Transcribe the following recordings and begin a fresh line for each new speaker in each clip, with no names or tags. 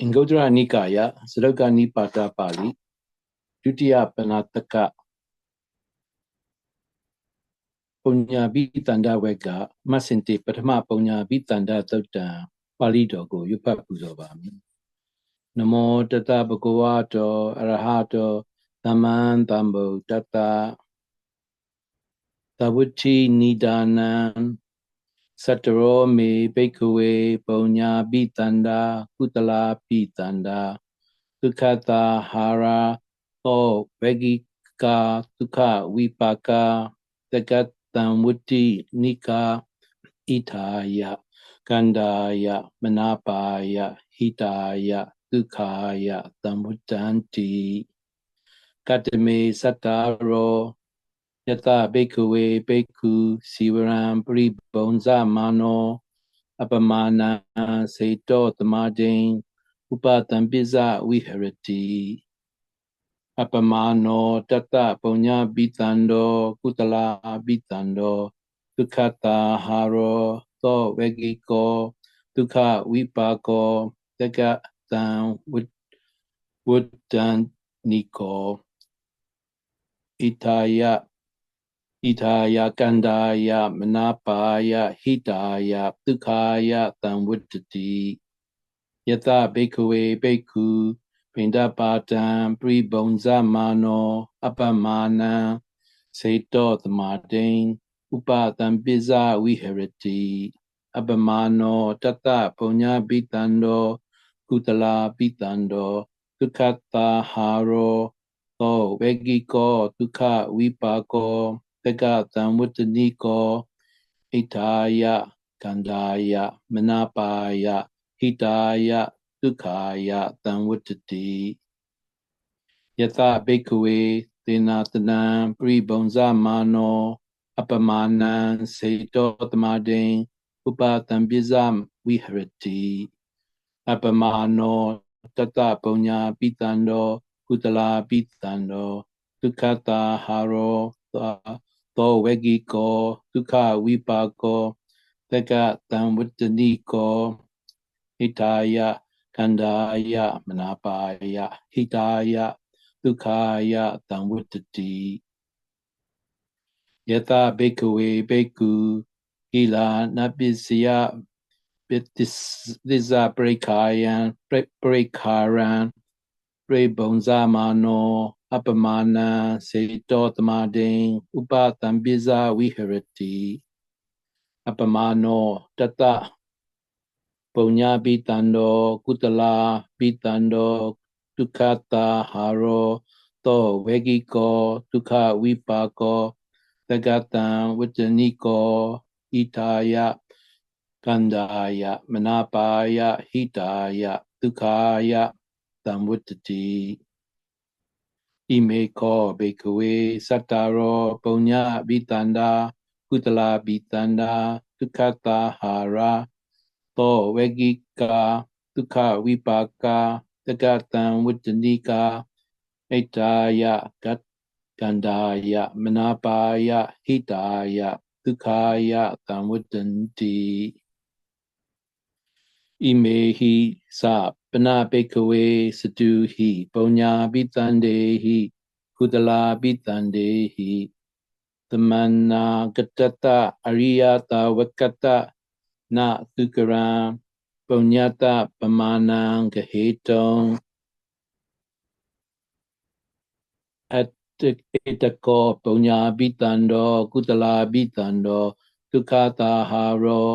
အင်္ဂုတ္တရနိကာယသရုပ်ကနိပါတပါဠိဒုတိယပဏာတကပုညာပိတန္တဝက်ကမဆင်တေပထမပုညာပိတန္တသုတ်တံပါဠိတော်ကိုရွတ်ဖတ်ပူဇော်ပါမည်နမောတတဗုဂဝါတောအရဟတောသမ္မံသမ္ဗုဒ္ဓတ္တသဝတိနိဒါနံ သတ္တရောမေဘိက္ခဝေပုံညာပိတန္တာကုတလာပိတန္တာဒုက္ခတာဟာရာသောဝေဂိကာဒုက္ခဝိပါကတကတံဝတ္တိနိကာဣထာယကန္တာယမနာပါယဟိတာယဒုက္ခာယသံဝတ္တန္တိကတမေသတ္တရော ယတဘိက္ခဝေဘိက္ခုစီဝရံပရိဘုံဇမာနောအပမာဏစေတောတမဒိန်ဥပတံပိဇဝိဟရတိအပမာနောတတပုညပိတံတောကုတလာပိတံတောဒုက္ခတာဟာရောသောဝေဂိကောဒုက္ခဝိပါကောတကတံဝုဒ္ဒံနိကောဣထာယ ဣထာယကန္တာယမနာပါယဟိတာယဒုက္ခာယတံဝတ္တိယတဘိက္ခဝေဘိက္ခုပိန္ဒပါတံပရိဘုံဇမာနောအပမာနံစေတောသမာတိန်ဥပတံပိဇဝိဟရတိအပမာနောတတပုညပိတံတောကုတလာပိတံတောဒုက္ခတာဟာရောသောဝေဂိကောဒုက္ခဝိပါကော တကသံဝတ္တနိကောဣထာယကန္တာယမနာပါယဟိတာယဒုက္ခာယသံဝတ္တိယသဘိက္ခဝေသေနာတနံပရိဘုံဇမာနောအပမာဏံစေတောတမဒိန်ဥပတံပိဇဝိဟရတိအပမာနောတတပုညပိတံတောကုတလာပိတံတောဒုက္ခတာဟာရောသော ဝေဂိကောဒုက္ခဝိပါကောတက္ကတံဝတ္တနိကောဣထာယခန္ဓာယမနာပါယဟိတာယဒုက္ခာယတံဝတ္တိယတဘိက္ခဝေဘိက္ခုဣလာနပိစယပိတ္တိဇပရိခာယံပရိခာရံပ ရိဘုံဇမာနောအပမာဏစေတောတမဒိန်ဥပတံပိဇဝိဟရတိအပမာနောတတပုံညာပိတံတောကုတလာပိတံတောဒုက္ခတာဟာရောသောဝေဂိကောဒုက္ခဝိပါကောသကတံဝတ္တနိကောဣထာယကန္ဒာယမနာပါယဟိတာယဒုက္ခာယ သံဝတ္တိဣမေခောဘေကဝေသတ္တရောပုံညဘိတန္တာကုတလာဘိတန္တာဒုက္ခတာဟာရာသောဝေဂိကာဒုက္ခဝိပါကာတကတံဝတ္တနိကာဣတာယကတ်ကန္တာယမနာပါယဟိတာယဒုက္ခာယသံဝတ္တန္တိဣမေဟိသ ပနဘိကဝေစတုဟိပုံညာပိတန္တေဟိကုတလာပိတန္တေဟိသမန္နာကတတအရိယတာဝကတနသုကရံပုံညတပမာဏံဂဟေတုံအတ္တကောပုံညာပိတန္တောကုတလာပိတန္တောဒုက္ခတာဟာရော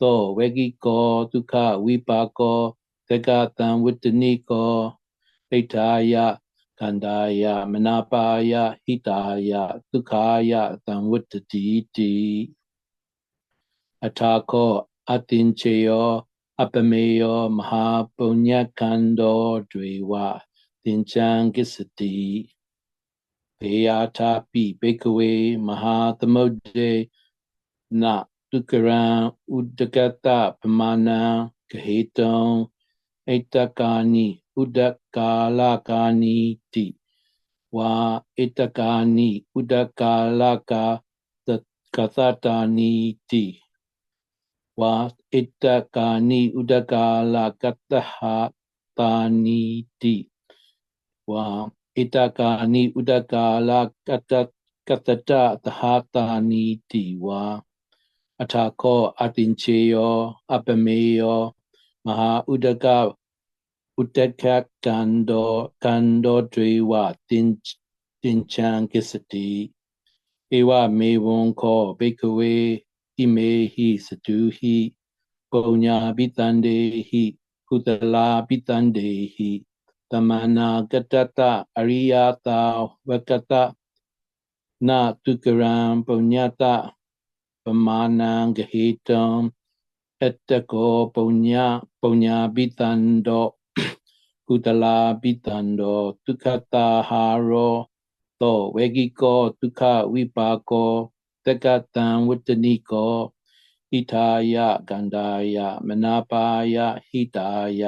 သောဝေဂိကောဒုက္ခဝိပါကော သကတံဝတ္တနိကောဣထာယခန္ဓာယမနာပါယဟိတာယဒုက္ခာယသံဝတ္တိတိအထာခောအတင်ချေယောအပမေယောမဟာပုည္ခန္တောတွေဝသင်္ချံကိစ္စတိဘေယာထာပိဘေကဝေမဟာသမုဒ္ဒေနတုကရံဥဒကတပမာဏံဂဟေတံ ဣတကာနိဥဒကာလကာနိတိဝါဣတကာနိဥဒကာလကာသကသတာနိတိ ဝါဣတကာနိဥဒကာလကတဟတာနိတိဝါဣတကာနိဥဒကာလကတကတတသဟာတာနိတိဝါအထာခောအတင်ချေယောအပမေယောမဟာဥဒကဥတကကန္တောကန္တောတွေဝတင်တင်ချံကိစတိဧဝမေဝံခောဘိကဝေဣမေဟိစတုဟိပုညာပိတန္တေဟိကုတလာပိတန္တေဟိတမနာကတတအရိယတာဝကတနာတုကရံပုညတပမာဏံဂဟိတံအတ္တကောပုညပုညပိတန္တော ကုတလာပိတန္တောဒုက္ခတာဟာရောသောဝေဂိကောဒုက္ခဝိပါကောတက္ကတံဝတ္တနိကောဣထာယကန္တာယမနာပါယဟိတာယ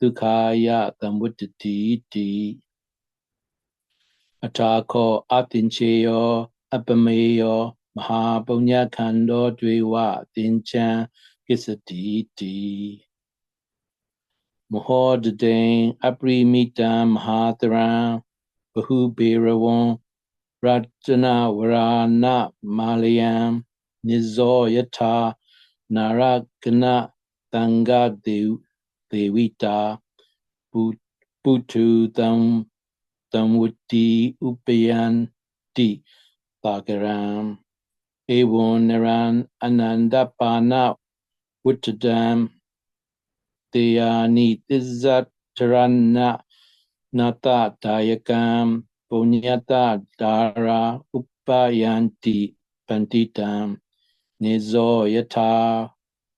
ဒုက္ခာယသံဝတ္တိတိအထာခောအတင်ချေယော အပမေယောမဟာပုညခန္တောတွေဝတင်ချံကိစ္စတိတိ မဟောတတိံအပရိမိတံမဟာတရံဘဟုဘေရဝံ ရတနာဝရဏမာလယံနိဇောယထာနာရကနတံဂဒေဒေဝိတာပုထုတံတံဝတိဥပယံတိပါကရံဧဝံနရံအနန္တပါဏဝတ္တတံတေယာနိတစ္ဆတရဏနာတဒါယကံပုညတဒါရာဥပယန္တိပန္တိတံနေဇောယထာ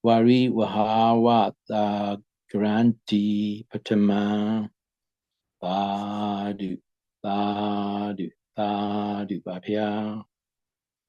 ဝရိဝဟာဝတာဂရန္တိပထမံသာဓုသာဓုသာဓုပါဗျာ